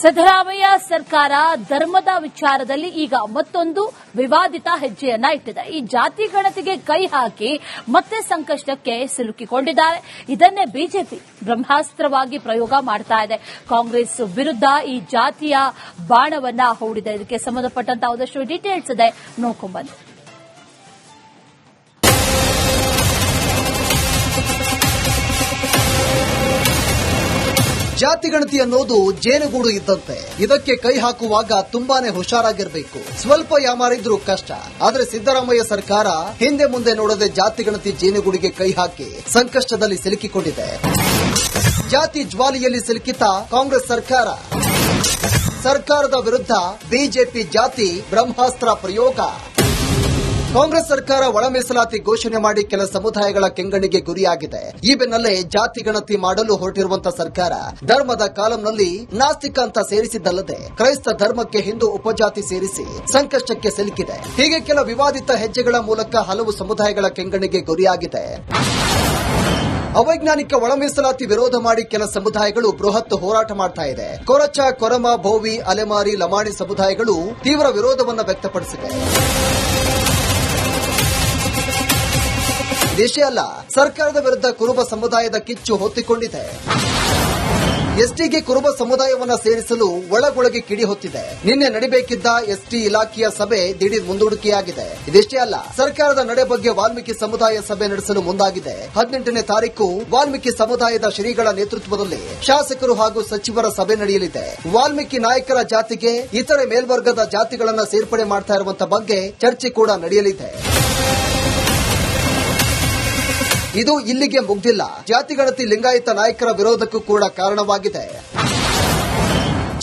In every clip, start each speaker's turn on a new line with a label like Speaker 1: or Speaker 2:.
Speaker 1: ಸಿದ್ದರಾಮಯ್ಯ ಸರ್ಕಾರ ಧರ್ಮದ ವಿಚಾರದಲ್ಲಿ ಈಗ ಮತ್ತೊಂದು ವಿವಾದಿತ ಹೆಜ್ಜೆಯನ್ನ ಇಟ್ಟಿದೆ ಈ ಜಾತಿ ಗಣತಿಗೆ ಕೈ ಹಾಕಿ ಮತ್ತೆ ಸಂಕಷ್ಟಕ್ಕೆ ಸಿಲುಕಿಕೊಂಡಿದ್ದಾರೆ. ಇದನ್ನೇ ಬಿಜೆಪಿ ಬ್ರಹ್ಮಾಸ್ತ್ರವಾಗಿ ಪ್ರಯೋಗ ಮಾಡ್ತಾ ಇದೆ. ಕಾಂಗ್ರೆಸ್ ವಿರುದ್ಧ ಈ ಜಾತಿಯ ಬಾಣವನ್ನ ಹೂಡಿದೆ. ಇದಕ್ಕೆ ಸಂಬಂಧಪಟ್ಟಂತಹ ಒಂದಷ್ಟು ಡೀಟೇಲ್ಸ್ ಇದೆ. ನೋಡ್ಕೊಂಡ್ಬನ್ನಿ
Speaker 2: ಜಾತಿ ಗಣತಿ ಅನ್ನೋದು ಜೇನುಗೂಡು ಇದ್ದಂತೆ. ಇದಕ್ಕೆ ಕೈ ಹಾಕುವಾಗ ತುಂಬಾನೇ ಹುಷಾರಾಗಿರ್ಬೇಕು. ಸ್ವಲ್ಪ ಯಾಮಾರಿದ್ರು ಕಷ್ಟ. ಆದ್ರೆ ಸಿದ್ದರಾಮಯ್ಯ ಸರ್ಕಾರ ಹಿಂದೆ ಮುಂದೆ ನೋಡದೆ ಜಾತಿ ಗಣತಿ ಜೇನುಗೂಡಿಗೆ ಕೈ ಹಾಕಿ ಸಂಕಷ್ಟದಲ್ಲಿ ಸಿಲುಕಿಕೊಂಡಿದೆ. ಜಾತಿ ಜ್ವಾಲಿಯಲ್ಲಿ ಸಿಲುಕಿತ ಕಾಂಗ್ರೆಸ್ ಸರ್ಕಾರ. ಸರ್ಕಾರದ ವಿರುದ್ಧ ಬಿಜೆಪಿ ಜಾತಿ ಬ್ರಹ್ಮಾಸ್ತ್ರ ಪ್ರಯೋಗ. ಕಾಂಗ್ರೆಸ್ ಸರ್ಕಾರ ಒಳ ಮೀಸಲಾತಿ ಘೋಷಣೆ ಮಾಡಿ ಕೆಲ ಸಮುದಾಯಗಳ ಕೆಂಗಣ್ಣಿಗೆ ಗುರಿಯಾಗಿದೆ. ಈ ಬೆನ್ನಲ್ಲೇ ಜಾತಿ ಗಣತಿ ಮಾಡಲು ಹೊರಟಿರುವಂತಹ ಸರ್ಕಾರ ಧರ್ಮದ ಕಾಲಂನಲ್ಲಿ ನಾಸ್ತಿಕ ಅಂತ ಸೇರಿಸಿದ್ದಲ್ಲದೆ ಕ್ರೈಸ್ತ ಧರ್ಮಕ್ಕೆ ಹಿಂದೂ ಉಪಜಾತಿ ಸೇರಿಸಿ ಸಂಕಷ್ಟಕ್ಕೆ ಸಿಲುಕಿದೆ. ಹೀಗೆ ಕೆಲ ವಿವಾದಿತ ಹೆಜ್ಜೆಗಳ ಮೂಲಕ ಹಲವು ಸಮುದಾಯಗಳ ಕೆಂಗಣ್ಣಿಗೆ ಗುರಿಯಾಗಿದೆ. ಅವೈಜ್ಞಾನಿಕ ಒಳ ಮೀಸಲಾತಿ ವಿರೋಧ ಮಾಡಿ ಕೆಲ ಸಮುದಾಯಗಳು ಬೃಹತ್ ಹೋರಾಟ ಮಾಡ್ತಾ ಇದೆ. ಕೊರಚ, ಕೊರಮ, ಭೋವಿ, ಅಲೆಮಾರಿ, ಲಮಾಣಿ ಸಮುದಾಯಗಳು ತೀವ್ರ ವಿರೋಧವನ್ನು ವ್ಯಕ್ತಪಡಿಸಿದೆ. ಇದಿಷ್ಟೇ ಅಲ್ಲ, ಸರ್ಕಾರದ ವಿರುದ್ಧ ಕುರುಬ ಸಮುದಾಯದ ಕಿಚ್ಚು ಹೊತ್ತಿಕೊಂಡಿದೆ. ಎಸ್ಟಿಗೆ ಕುರುಬ ಸಮುದಾಯವನ್ನ ಸೇರಿಸಲು ಒಳಗೊಳಗೆ ಕಿಡಿ ಹೊತ್ತಿದೆ. ನಿನ್ನೆ ನಡಿಬೇಕಿದ್ದ ಎಸ್ಟಿ ಇಲಾಖೆಯ ಸಭೆ ದಿಢೀರ್ ಮುಂದೂಡಿಕೆಯಾಗಿದೆ. ಇದಿಷ್ಟೇ ಅಲ್ಲ, ಸರ್ಕಾರದ ನಡೆ ಬಗ್ಗೆ ವಾಲ್ಮೀಕಿ ಸಮುದಾಯ ಸಭೆ ನಡೆಸಲು ಮುಂದಾಗಿದೆ. ಹದಿನೆಂಟನೇ ತಾರೀಕು ವಾಲ್ಮೀಕಿ ಸಮುದಾಯದ ಶ್ರೀಗಳ ನೇತೃತ್ವದಲ್ಲಿ ಶಾಸಕರು ಹಾಗೂ ಸಚಿವರ ಸಭೆ ನಡೆಯಲಿದೆ. ವಾಲ್ಮೀಕಿ ನಾಯಕರ ಜಾತಿಗೆ ಇತರೆ ಮೇಲ್ವರ್ಗದ ಜಾತಿಗಳನ್ನ ಸೇರ್ಪಡೆ ಮಾಡ್ತಾ ಇರುವಂತಹ ಬಗ್ಗೆ ಚರ್ಚೆ ಕೂಡ ನಡೆಯಲಿದೆ. ಇದು ಇಲ್ಲಿಗೆ ಮುಗ್ದಿಲ್ಲ. ಜಾತಿ ಗಣತಿ ಲಿಂಗಾಯತ ನಾಯಕರ ವಿರೋಧಕ್ಕೂ ಕೂಡ ಕಾರಣವಾಗಿದೆ.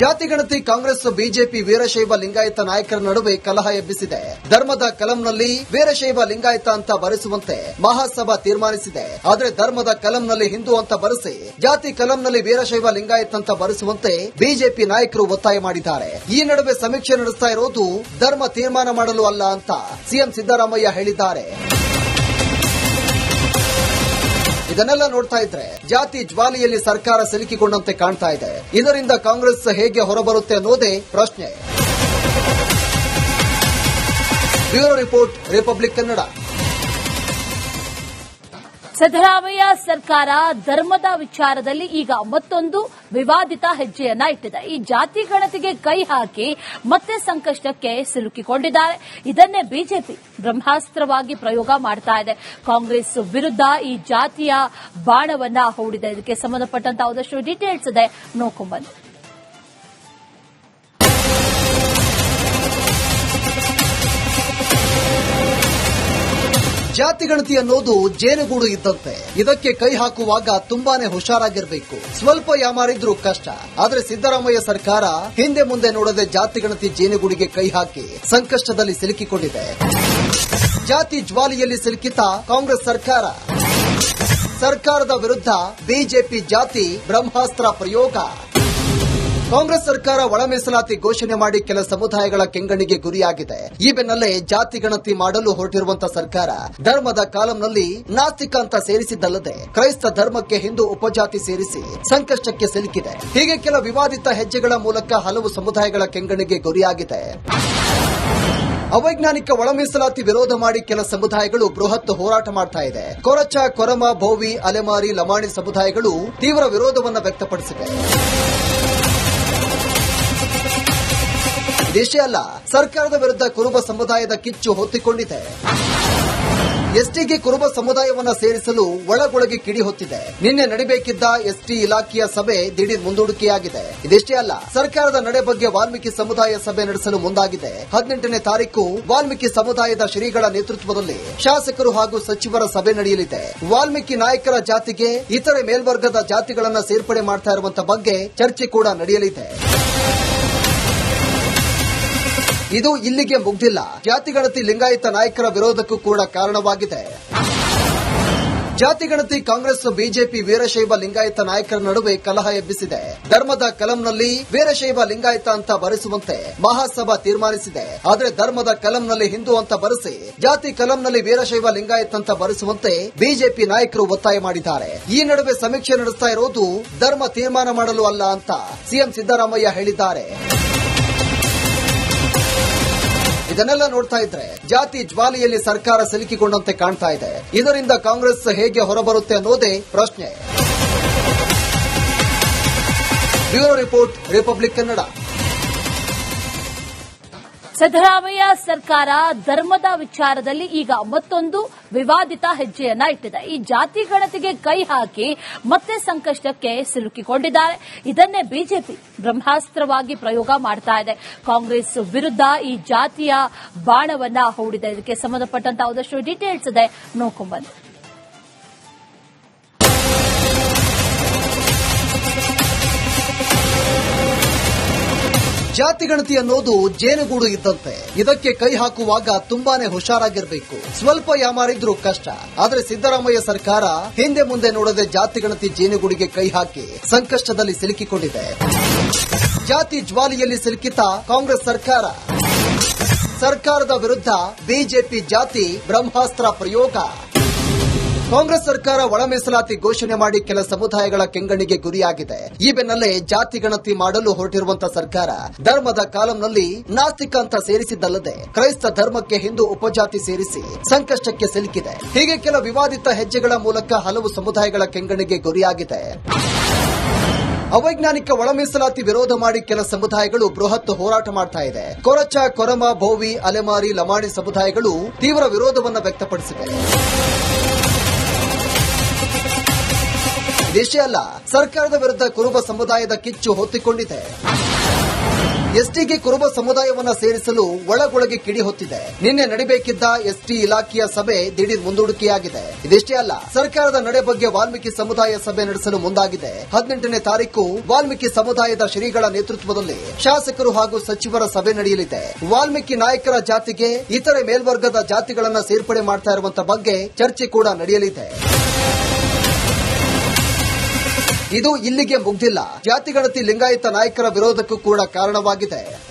Speaker 2: ಜಾತಿ ಗಣತಿ ಕಾಂಗ್ರೆಸ್, ಬಿಜೆಪಿ ವೀರಶೈವ ಲಿಂಗಾಯತ ನಾಯಕರ ನಡುವೆ ಕಲಹ ಎಬ್ಬಿಸಿದೆ. ಧರ್ಮದ ಕಲಂನಲ್ಲಿ ವೀರಶೈವ ಲಿಂಗಾಯತ ಅಂತ ಬರೆಸುವಂತೆ ಮಹಾಸಭಾ ತೀರ್ಮಾನಿಸಿದೆ. ಆದರೆ ಧರ್ಮದ ಕಲಂನಲ್ಲಿ ಹಿಂದೂ ಅಂತ ಬರೆಸಿ, ಜಾತಿ ಕಲಂನಲ್ಲಿ ವೀರಶೈವ ಲಿಂಗಾಯತ ಅಂತ ಬರೆಸುವಂತೆ ಬಿಜೆಪಿ ನಾಯಕರು ಒತ್ತಾಯ ಮಾಡಿದ್ದಾರೆ. ಈ ನಡುವೆ ಸಮೀಕ್ಷೆ ನಡೆಸ್ತಾ ಇರೋದು ಧರ್ಮ ತೀರ್ಮಾನ ಮಾಡಲು ಅಲ್ಲ ಅಂತ ಸಿಎಂ ಸಿದ್ದರಾಮಯ್ಯ ಹೇಳಿದ್ದಾರೆ. ಇದನ್ನೆಲ್ಲ ನೋಡ್ತಾ ಇದ್ರೆ ಜಾತಿ ಜ್ವಾಲಿಯಲ್ಲಿ ಸರ್ಕಾರ ಸಿಲುಕಿಕೊಂಡಂತೆ ಕಾಣ್ತಾ ಇದೆ. ಇದರಿಂದ ಕಾಂಗ್ರೆಸ್ ಹೇಗೆ ಹೊರಬರುತ್ತೆ ಅನ್ನೋದೇ ಪ್ರಶ್ನೆ. Bureau report, republic Kannada.
Speaker 1: Siddaramaiah ಸರ್ಕಾರ ಧರ್ಮದ ವಿಚಾರದಲ್ಲಿ ಈಗ ಮತ್ತೊಂದು ವಿವಾದಿತ ಹೆಜ್ಜೆಯನ್ನ ಇಟ್ಟಿದೆ. ಈ ಜಾತಿ ಗಣತಿಗೆ ಕೈ ಹಾಕಿ ಮತ್ತೆ ಸಂಕಷ್ಟಕ್ಕೆ ಸಿಲುಕಿಕೊಂಡಿದ್ದಾರೆ. ಇದನ್ನೇ ಬಿಜೆಪಿ ಬ್ರಹ್ಮಾಸ್ತ್ರವಾಗಿ ಪ್ರಯೋಗ ಮಾಡ್ತಾ ಇದೆ. ಕಾಂಗ್ರೆಸ್ ವಿರುದ್ಧ ಈ ಜಾತಿಯ ಬಾಣವನ್ನ ಹೂಡಿದೆ. ಇದಕ್ಕೆ ಸಂಬಂಧಪಟ್ಟಂತಹ ಒಂದಷ್ಟು ಡೀಟೇಲ್ಸ್ ಇದೆ. ನೋಡ್ಕೊಂಡ್ಬನ್ನಿ
Speaker 2: ಜಾತಿ ಗಣತಿ ಅನ್ನೋದು ಜೇನುಗೂಡು ಇದ್ದಂತೆ. ಇದಕ್ಕೆ ಕೈ ಹಾಕುವಾಗ ತುಂಬಾನೇ ಹುಷಾರಾಗಿರ್ಬೇಕು. ಸ್ವಲ್ಪ ಯಾಮಾರಿದ್ರು ಕಷ್ಟ. ಆದ್ರೆ ಸಿದ್ದರಾಮಯ್ಯ ಸರ್ಕಾರ ಹಿಂದೆ ಮುಂದೆ ನೋಡದೆ ಜಾತಿ ಗಣತಿ ಜೇನುಗೂಡಿಗೆ ಕೈ ಹಾಕಿ ಸಂಕಷ್ಟದಲ್ಲಿ ಸಿಲುಕಿಕೊಂಡಿದೆ. ಜಾತಿ ಜ್ವಾಲಿಯಲ್ಲಿ ಸಿಲುಕಿತ ಕಾಂಗ್ರೆಸ್ ಸರ್ಕಾರ. ಸರ್ಕಾರದ ವಿರುದ್ಧ ಬಿಜೆಪಿ ಜಾತಿ ಬ್ರಹ್ಮಾಸ್ತ್ರ ಪ್ರಯೋಗ. ಕಾಂಗ್ರೆಸ್ ಸರ್ಕಾರ ಒಳ ಮೀಸಲಾತಿ ಘೋಷಣೆ ಮಾಡಿ ಕೆಲ ಸಮುದಾಯಗಳ ಕೆಂಗಣ್ಣಿಗೆ ಗುರಿಯಾಗಿದೆ. ಈ ಬೆನ್ನಲ್ಲೇ ಜಾತಿ ಗಣತಿ ಮಾಡಲು ಹೊರಟಿರುವಂತಹ ಸರ್ಕಾರ ಧರ್ಮದ ಕಾಲಂನಲ್ಲಿ ನಾಸ್ತಿಕ ಅಂತ ಸೇರಿಸಿದ್ದಲ್ಲದೆ ಕ್ರೈಸ್ತ ಧರ್ಮಕ್ಕೆ ಹಿಂದೂ ಉಪಜಾತಿ ಸೇರಿಸಿ ಸಂಕಷ್ಟಕ್ಕೆ ಸಿಲುಕಿದೆ. ಹೀಗೆ ಕೆಲ ವಿವಾದಿತ ಹೆಜ್ಜೆಗಳ ಮೂಲಕ ಹಲವು ಸಮುದಾಯಗಳ ಕೆಂಗಣ್ಣಿಗೆ ಗುರಿಯಾಗಿದೆ. ಅವೈಜ್ಞಾನಿಕ ಒಳ ಮೀಸಲಾತಿ ವಿರೋಧ ಮಾಡಿ ಕೆಲ ಸಮುದಾಯಗಳು ಬೃಹತ್ ಹೋರಾಟ ಮಾಡ್ತಾ ಇದೆ. ಕೊರಚ, ಕೊರಮ, ಭೋವಿ, ಅಲೆಮಾರಿ, ಲಮಾಣಿ ಸಮುದಾಯಗಳು ತೀವ್ರ ವಿರೋಧವನ್ನು ವ್ಯಕ್ತಪಡಿಸಿವೆ. ಇದಿಷ್ಟೇ ಅಲ್ಲ, ಸರ್ಕಾರದ ವಿರುದ್ಧ ಕುರುಬ ಸಮುದಾಯದ ಕಿಚ್ಚು ಹೊತ್ತಿಕೊಂಡಿದೆ. ಎಸ್ಟಿಗೆ ಕುರುಬ ಸಮುದಾಯವನ್ನ ಸೇರಿಸಲು ಒಳಗೊಳಗೆ ಕಿಡಿ ಹೊತ್ತಿದೆ. ನಿನ್ನೆ ನಡೆಯಬೇಕಿದ್ದ ಎಸ್ಟಿ ಇಲಾಖೆಯ ಸಭೆ ದಿಢೀರ್ ಮುಂದೂಡಿಕೆಯಾಗಿದೆ. ಇದಿಷ್ಟೇ ಅಲ್ಲ, ಸರ್ಕಾರದ ನಡೆ ಬಗ್ಗೆ ವಾಲ್ಮೀಕಿ ಸಮುದಾಯ ಸಭೆ ನಡೆಸಲು ಮುಂದಾಗಿದೆ. ಹದಿನೆಂಟನೇ ತಾರೀಕು ವಾಲ್ಮೀಕಿ ಸಮುದಾಯದ ಶ್ರೀಗಳ ನೇತೃತ್ವದಲ್ಲಿ ಶಾಸಕರು ಹಾಗೂ ಸಚಿವರ ಸಭೆ ನಡೆಯಲಿದೆ. ವಾಲ್ಮೀಕಿ ನಾಯಕರ ಜಾತಿಗೆ ಇತರೆ ಮೇಲ್ವರ್ಗದ ಜಾತಿಗಳನ್ನ ಸೇರ್ಪಡೆ ಮಾಡ್ತಾ ಇರುವಂತಹ ಬಗ್ಗೆ ಚರ್ಚೆ ಕೂಡ ನಡೆಯಲಿದೆ. ಇದು ಇಲ್ಲಿಗೆ ಮುಗ್ದಿಲ್ಲ. ಜಾತಿ ಗಣತಿ ಲಿಂಗಾಯತ ನಾಯಕರ ವಿರೋಧಕ್ಕೂ ಕೂಡ ಕಾರಣವಾಗಿದೆ. ಜಾತಿಗಣತಿ ಕಾಂಗ್ರೆಸ್, ಬಿಜೆಪಿ ವೀರಶೈವ ಲಿಂಗಾಯತ ನಾಯಕರ ನಡುವೆ ಕಲಹ ಎಬ್ಬಿಸಿದೆ. ಧರ್ಮದ ಕಲಂನಲ್ಲಿ ವೀರಶೈವ ಲಿಂಗಾಯತ ಅಂತ ಬರೆಸುವಂತೆ ಮಹಾಸಭಾ ತೀರ್ಮಾನಿಸಿದೆ. ಆದರೆ ಧರ್ಮದ ಕಲಂನಲ್ಲಿ ಹಿಂದೂ ಅಂತ ಬರೆಸಿ, ಜಾತಿ ಕಲಂನಲ್ಲಿ ವೀರಶೈವ ಲಿಂಗಾಯತ ಅಂತ ಬರೆಸುವಂತೆ ಬಿಜೆಪಿ ನಾಯಕರು ಒತ್ತಾಯ ಮಾಡಿದ್ದಾರೆ. ಈ ನಡುವೆ ಸಮೀಕ್ಷೆ ನಡೆಸ್ತಾ ಇರೋದು ಧರ್ಮ ತೀರ್ಮಾನ ಮಾಡಲು ಅಲ್ಲ ಅಂತ ಸಿಎಂ ಸಿದ್ದರಾಮಯ್ಯ ಹೇಳಿದ್ದಾರೆ. ಇದನ್ನೆಲ್ಲ ನೋಡ್ತಾ ಇದ್ರೆ ಜಾತಿ ಜ್ವಾಲೆಯಲ್ಲಿ ಸರ್ಕಾರ ಸಿಲುಕಿಕೊಂಡಂತೆ ಕಾಣ್ತಾ ಇದೆ. ಇದರಿಂದ ಕಾಂಗ್ರೆಸ್ ಹೇಗೆ ಹೊರಬರುತ್ತೆ ಅನ್ನೋದೇ ಪ್ರಶ್ನೆ. Bureau report, republic Kannada.
Speaker 1: Siddaramaiah ಸರ್ಕಾರ ಧರ್ಮದ ವಿಚಾರದಲ್ಲಿ ಈಗ ಮತ್ತೊಂದು ವಿವಾದಿತ ಹೆಜ್ಜೆಯನ್ನ ಇಟ್ಟಿದೆ. ಈ ಜಾತಿ ಗಣತಿಗೆ ಕೈ ಹಾಕಿ ಮತ್ತೆ ಸಂಕಷ್ಟಕ್ಕೆ ಸಿಲುಕಿಕೊಂಡಿದ್ದಾರೆ. ಇದನ್ನೇ ಬಿಜೆಪಿ ಬ್ರಹ್ಮಾಸ್ತ್ರವಾಗಿ ಪ್ರಯೋಗ ಮಾಡ್ತಾ ಇದೆ. ಕಾಂಗ್ರೆಸ್ ವಿರುದ್ಧ ಈ ಜಾತಿಯ ಬಾಣವನ್ನ ಹೂಡಿದೆ. ಇದಕ್ಕೆ ಸಂಬಂಧಪಟ್ಟಂತಹ ಒಂದಷ್ಟು ಡೀಟೇಲ್ಸ್ ಇದೆ. ನೋಡ್ಕೊಂಡ್ಬನ್ನಿ
Speaker 2: ಜಾತಿ ಗಣತಿ ಅನ್ನೋದು ಜೇನುಗೂಡು ಇದ್ದಂತೆ. ಇದಕ್ಕೆ ಕೈ ಹಾಕುವಾಗ ತುಂಬಾನೇ ಹುಷಾರಾಗಿರ್ಬೇಕು. ಸ್ವಲ್ಪ ಯಾಮಾರಿದ್ರು ಕಷ್ಟ. ಆದ್ರೆ ಸಿದ್ದರಾಮಯ್ಯ ಸರ್ಕಾರ ಹಿಂದೆ ಮುಂದೆ ನೋಡದೆ ಜಾತಿ ಗಣತಿ ಜೇನುಗೂಡಿಗೆ ಕೈ ಹಾಕಿ ಸಂಕಷ್ಟದಲ್ಲಿ ಸಿಲುಕಿಕೊಂಡಿದೆ. ಜಾತಿ ಜ್ವಾಲಿಯಲ್ಲಿ ಸಿಲುಕಿತ ಕಾಂಗ್ರೆಸ್ ಸರ್ಕಾರ. ಸರ್ಕಾರದ ವಿರುದ್ಧ ಬಿಜೆಪಿ ಜಾತಿ ಬ್ರಹ್ಮಾಸ್ತ್ರ ಪ್ರಯೋಗ. ಕಾಂಗ್ರೆಸ್ ಸರ್ಕಾರ ಒಳ ಮೀಸಲಾತಿ ಘೋಷಣೆ ಮಾಡಿ ಕೆಲ ಸಮುದಾಯಗಳ ಕೆಂಗಣ್ಣಿಗೆ ಗುರಿಯಾಗಿದೆ. ಈ ಬೆನ್ನಲ್ಲೇ ಜಾತಿ ಗಣತಿ ಮಾಡಲು ಹೊರಟಿರುವಂತಹ ಸರ್ಕಾರ ಧರ್ಮದ ಕಾಲಂನಲ್ಲಿ ನಾಸ್ತಿಕ ಅಂತ ಸೇರಿಸಿದ್ದಲ್ಲದೆ ಕ್ರೈಸ್ತ ಧರ್ಮಕ್ಕೆ ಹಿಂದೂ ಉಪಜಾತಿ ಸೇರಿಸಿ ಸಂಕಷ್ಟಕ್ಕೆ ಸಿಲುಕಿದೆ. ಹೀಗೆ ಕೆಲ ವಿವಾದಿತ ಹೆಜ್ಜೆಗಳ ಮೂಲಕ ಹಲವು ಸಮುದಾಯಗಳ ಕೆಂಗಣ್ಣಿಗೆ ಗುರಿಯಾಗಿದೆ. ಅವೈಜ್ಞಾನಿಕ ಒಳ ಮೀಸಲಾತಿ ವಿರೋಧ ಮಾಡಿ ಕೆಲ ಸಮುದಾಯಗಳು ಬೃಹತ್ ಹೋರಾಟ ಮಾಡ್ತಾ ಇದೆ. ಕೊರಚ, ಕೊರಮ ಬೋವಿ ಅಲೆಮಾರಿ, ಲಮಾಣಿ ಸಮುದಾಯಗಳು ತೀವ್ರ ವಿರೋಧವನ್ನು ವ್ಯಕ್ತಪಡಿಸಿವೆ. ಇದಿಷ್ಟೇ ಅಲ್ಲ, ಸರ್ಕಾರದ ವಿರುದ್ಧ ಕುರುಬ ಸಮುದಾಯದ ಕಿಚ್ಚು ಹೊತ್ತಿಕೊಂಡಿದೆ. ಎಸ್ಟಿಗೆ ಕುರುಬ ಸಮುದಾಯವನ್ನ ಸೇರಿಸಲು ಒಳಗೊಳಗೆ ಕಿಡಿ ಹೊತ್ತಿದೆ. ನಿನ್ನೆ ನಡಿಬೇಕಿದ್ದ ಎಸ್ಟಿ ಇಲಾಖೆಯ ಸಭೆ ದಿಢೀರ್ ಮುಂದೂಡಿಕೆಯಾಗಿದೆ. ಇದಿಷ್ಟೇ ಅಲ್ಲ, ಸರ್ಕಾರದ ನಡೆ ಬಗ್ಗೆ ವಾಲ್ಮೀಕಿ ಸಮುದಾಯ ಸಭೆ ನಡೆಸಲು ಮುಂದಾಗಿದೆ. ಹದಿನೆಂಟನೇ ತಾರೀಕು ವಾಲ್ಮೀಕಿ ಸಮುದಾಯದ ಶ್ರೀಗಳ ನೇತೃತ್ವದಲ್ಲಿ ಶಾಸಕರು ಹಾಗೂ ಸಚಿವರ ಸಭೆ ನಡೆಯಲಿದೆ. ವಾಲ್ಮೀಕಿ ನಾಯಕರ ಜಾತಿಗೆ ಇತರೆ ಮೇಲ್ವರ್ಗದ ಜಾತಿಗಳನ್ನು ಸೇರ್ಪಡೆ ಮಾಡ್ತಾ ಇರುವಂತಹ ಬಗ್ಗೆ ಚರ್ಚೆ ಕೂಡ ನಡೆಯಲಿದೆ. ಇದು ಇಲ್ಲಿಗೆ ಮುಗ್ದಿಲ್ಲ. ಜಾತಿಗಣತಿ ಲಿಂಗಾಯತ ನಾಯಕರ ವಿರೋಧಕ್ಕೂ ಕೂಡ ಕಾರಣವಾಗಿದೆ.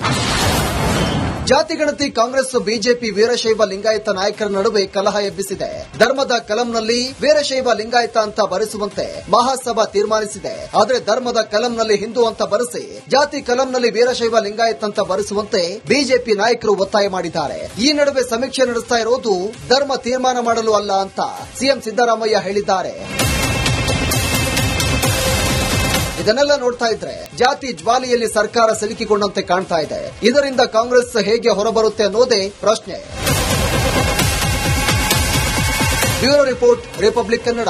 Speaker 2: ಜಾತಿಗಣತಿ ಕಾಂಗ್ರೆಸ್, ಬಿಜೆಪಿ ವೀರಶೈವ ಲಿಂಗಾಯತ ನಾಯಕರ ನಡುವೆ ಕಲಹ ಎಬ್ಬಿಸಿದೆ. ಧರ್ಮದ ಕಲಂನಲ್ಲಿ ವೀರಶೈವ ಲಿಂಗಾಯತ ಅಂತ ಬರೆಸುವಂತೆ ಮಹಾಸಭಾ ತೀರ್ಮಾನಿಸಿದೆ. ಆದರೆ ಧರ್ಮದ ಕಲಂನಲ್ಲಿ ಹಿಂದೂ ಅಂತ ಬರೆಸಿ, ಜಾತಿ ಕಲಂನಲ್ಲಿ ವೀರಶೈವ ಲಿಂಗಾಯತ ಅಂತ ಬರೆಸುವಂತೆ ಬಿಜೆಪಿ ನಾಯಕರು ಒತ್ತಾಯ ಮಾಡಿದ್ದಾರೆ. ಈ ನಡುವೆ ಸಮೀಕ್ಷೆ ನಡೆಸ್ತಾ ಇರೋದು ಧರ್ಮ ತೀರ್ಮಾನ ಮಾಡಲು ಅಲ್ಲ ಅಂತ ಸಿಎಂ ಸಿದ್ದರಾಮಯ್ಯ ಹೇಳಿದ್ದಾರೆ. ಇದನ್ನೆಲ್ಲ ನೋಡ್ತಾ ಇದ್ರೆ ಜಾತಿ ಜ್ವಾಲಿಯಲ್ಲಿ ಸರ್ಕಾರ ಸಿಲುಕಿಕೊಂಡಂತೆ ಕಾಣ್ತಾ ಇದೆ. ಇದರಿಂದ ಕಾಂಗ್ರೆಸ್ ಹೇಗೆ ಹೊರಬರುತ್ತೆ ಅನ್ನೋದೇ ಪ್ರಶ್ನೆ. Bureau report, republic Kannada.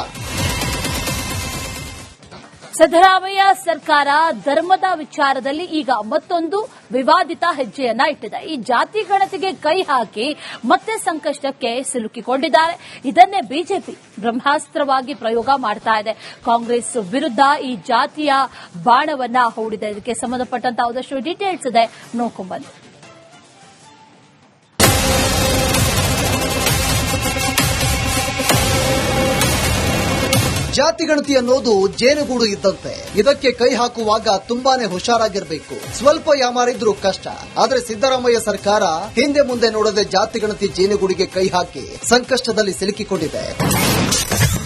Speaker 1: Siddaramaiah ಸರ್ಕಾರ ಧರ್ಮದ ವಿಚಾರದಲ್ಲಿ ಈಗ ಮತ್ತೊಂದು ವಿವಾದಿತ ಹೆಜ್ಜೆಯನ್ನ ಇಟ್ಟಿದೆ. ಈ ಜಾತಿ ಗಣತಿಗೆ ಕೈ ಹಾಕಿ ಮತ್ತೆ ಸಂಕಷ್ಟಕ್ಕೆ ಸಿಲುಕಿಕೊಂಡಿದ್ದಾರೆ. ಇದನ್ನೇ ಬಿಜೆಪಿ ಬ್ರಹ್ಮಾಸ್ತ್ರವಾಗಿ ಪ್ರಯೋಗ ಮಾಡ್ತಾ ಇದೆ. ಕಾಂಗ್ರೆಸ್ ವಿರುದ್ಧ ಈ ಜಾತಿಯ ಬಾಣವನ್ನ ಹೂಡಿದೆ. ಇದಕ್ಕೆ ಸಂಬಂಧಪಟ್ಟಂತಹ ಒಂದಷ್ಟು ಡೀಟೇಲ್ಸ್ ಇದೆ. ನೋಡ್ಕೊಂಡ್ಬನ್ನಿ
Speaker 2: ಜಾತಿ ಗಣತಿ ಅನ್ನೋದು ಜೇನುಗೂಡು ಇದ್ದಂತೆ. ಇದಕ್ಕೆ ಕೈ ಹಾಕುವಾಗ ತುಂಬಾನೇ ಹುಷಾರಾಗಿರ್ಬೇಕು. ಸ್ವಲ್ಪ ಯಾಮಾರಿದ್ರು ಕಷ್ಟ. ಆದ್ರೆ ಸಿದ್ದರಾಮಯ್ಯ ಸರ್ಕಾರ ಹಿಂದೆ ಮುಂದೆ ನೋಡದೆ ಜಾತಿ ಗಣತಿ ಜೇನುಗೂಡಿಗೆ ಕೈ ಹಾಕಿ ಸಂಕಷ್ಟದಲ್ಲಿ ಸಿಲುಕಿಕೊಂಡಿದೆ.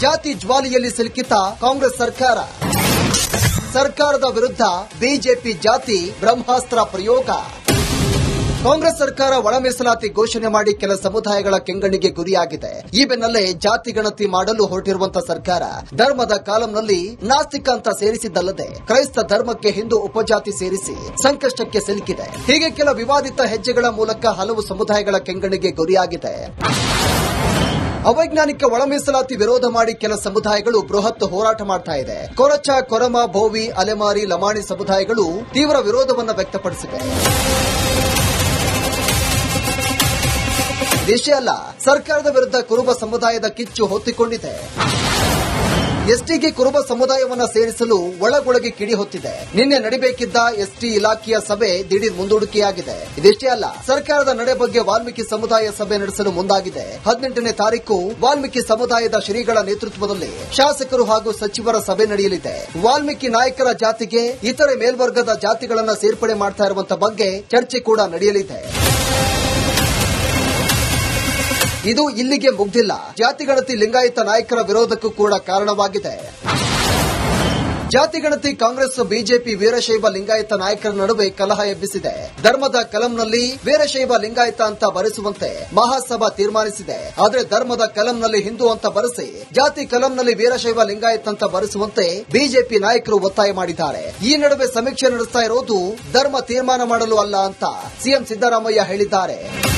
Speaker 2: ಜಾತಿ ಜ್ವಾಲಿಯಲ್ಲಿ ಸಿಲುಕಿತ ಕಾಂಗ್ರೆಸ್ ಸರ್ಕಾರ. ಸರ್ಕಾರದ ವಿರುದ್ಧ ಬಿಜೆಪಿ ಜಾತಿ ಬ್ರಹ್ಮಾಸ್ತ್ರ ಪ್ರಯೋಗ. ಕಾಂಗ್ರೆಸ್ ಸರ್ಕಾರ ಒಳ ಮೀಸಲಾತಿ ಘೋಷಣೆ ಮಾಡಿ ಕೆಲ ಸಮುದಾಯಗಳ ಕೆಂಗಣ್ಣಿಗೆ ಗುರಿಯಾಗಿದೆ. ಈ ಬೆನ್ನಲ್ಲೇ ಜಾತಿ ಗಣತಿ ಮಾಡಲು ಹೊರಟಿರುವಂತಹ ಸರ್ಕಾರ ಧರ್ಮದ ಕಾಲಂನಲ್ಲಿ ನಾಸ್ತಿಕ ಅಂತ ಸೇರಿಸಿದ್ದಲ್ಲದೆ ಕ್ರೈಸ್ತ ಧರ್ಮಕ್ಕೆ ಹಿಂದೂ ಉಪಜಾತಿ ಸೇರಿಸಿ ಸಂಕಷ್ಟಕ್ಕೆ ಸಿಲುಕಿದೆ. ಹೀಗೆ ಕೆಲ ವಿವಾದಿತ ಹೆಜ್ಜೆಗಳ ಮೂಲಕ ಹಲವು ಸಮುದಾಯಗಳ ಕೆಂಗಣ್ಣಿಗೆ ಗುರಿಯಾಗಿದೆ. ಅವೈಜ್ಞಾನಿಕ ಒಳ ಮೀಸಲಾತಿ ವಿರೋಧ ಮಾಡಿ ಕೆಲ ಸಮುದಾಯಗಳು ಬೃಹತ್ ಹೋರಾಟ ಮಾಡ್ತಾ ಇದೆ. ಕೊರಚ, ಕೊರಮ, ಭೋವಿ, ಅಲೆಮಾರಿ, ಲಮಾಣಿ ಸಮುದಾಯಗಳು ತೀವ್ರ ವಿರೋಧವನ್ನು ವ್ಯಕ್ತಪಡಿಸಿವೆ. ಇದಿಷ್ಟೇ ಅಲ್ಲ, ಸರ್ಕಾರದ ವಿರುದ್ಧ ಕುರುಬ ಸಮುದಾಯದ ಕಿಚ್ಚು ಹೊತ್ತಿಕೊಂಡಿದೆ. ಎಸ್ಟಿಗೆ ಕುರುಬ ಸಮುದಾಯವನ್ನ ಸೇರಿಸಲು ಒಳಗೊಳಗೆ ಕಿಡಿ ಹೊತ್ತಿದೆ. ನಿನ್ನೆ ನಡಿಬೇಕಿದ್ದ ಎಸ್ಟಿ ಇಲಾಖೆಯ ಸಭೆ ದಿಢೀರ್ ಮುಂದೂಡಿಕೆಯಾಗಿದೆ. ಇದಿಷ್ಟೇ ಅಲ್ಲ, ಸರ್ಕಾರದ ನಡೆ ಬಗ್ಗೆ ವಾಲ್ಮೀಕಿ ಸಮುದಾಯ ಸಭೆ ನಡೆಸಲು ಮುಂದಾಗಿದೆ. ಹದಿನೆಂಟನೇ ತಾರೀಕು ವಾಲ್ಮೀಕಿ ಸಮುದಾಯದ ಶ್ರೀಗಳ ನೇತೃತ್ವದಲ್ಲಿ ಶಾಸಕರು ಹಾಗೂ ಸಚಿವರ ಸಭೆ ನಡೆಯಲಿದೆ. ವಾಲ್ಮೀಕಿ ನಾಯಕರ ಜಾತಿಗೆ ಇತರೆ ಮೇಲ್ವರ್ಗದ ಜಾತಿಗಳನ್ನ ಸೇರ್ಪಡೆ ಮಾಡ್ತಾ ಇರುವಂತಹ ಬಗ್ಗೆ ಚರ್ಚೆ ಕೂಡ ನಡೆಯಲಿದೆ. ಇದು ಇಲ್ಲಿಗೆ ಮುಗ್ದಿಲ್ಲ. ಜಾತಿಗಣತಿ ಲಿಂಗಾಯತ ನಾಯಕರ ವಿರೋಧಕ್ಕೂ ಕೂಡ ಕಾರಣವಾಗಿದೆ. ಜಾತಿ ಗಣತಿ ಕಾಂಗ್ರೆಸ್, ಬಿಜೆಪಿ ವೀರಶೈವ ಲಿಂಗಾಯತ ನಾಯಕರ ನಡುವೆ ಕಲಹ ಎಬ್ಬಿಸಿದೆ. ಧರ್ಮದ ಕಲಂನಲ್ಲಿ ವೀರಶೈವ ಲಿಂಗಾಯತ ಅಂತ ಬರೆಸುವಂತೆ ಮಹಾಸಭಾ ತೀರ್ಮಾನಿಸಿದೆ. ಆದರೆ ಧರ್ಮದ ಕಲಂನಲ್ಲಿ ಹಿಂದೂ ಅಂತ ಬರೆಸಿ, ಜಾತಿ ಕಲಂನಲ್ಲಿ ವೀರಶೈವ ಲಿಂಗಾಯತ ಅಂತ ಬರೆಸುವಂತೆ ಬಿಜೆಪಿ ನಾಯಕರು ಒತ್ತಾಯ ಮಾಡಿದ್ದಾರೆ. ಈ ನಡುವೆ ಸಮೀಕ್ಷೆ ನಡೆಸ್ತಾ ಇರೋದು ಧರ್ಮ ತೀರ್ಮಾನ ಮಾಡಲು ಅಲ್ಲ ಅಂತ ಸಿಎಂ ಸಿದ್ದರಾಮಯ್ಯ ಹೇಳಿದ್ದಾರೆ.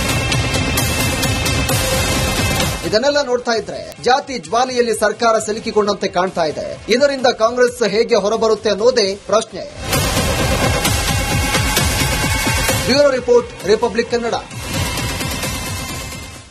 Speaker 2: ಇದನ್ನೆಲ್ಲ ನೋಡ್ತಾ ಇದ್ರೆ ಜಾತಿ ಜ್ವಾಲೆಯಲ್ಲಿ ಸರ್ಕಾರ ಸಿಲುಕಿಕೊಂಡಂತೆ ಕಾಣ್ತಾ ಇದೆ. ಇದರಿಂದ ಕಾಂಗ್ರೆಸ್ ಹೇಗೆ ಹೊರಬರುತ್ತೆ ಅನ್ನೋದೇ ಪ್ರಶ್ನೆ. Bureau report, republic Kannada.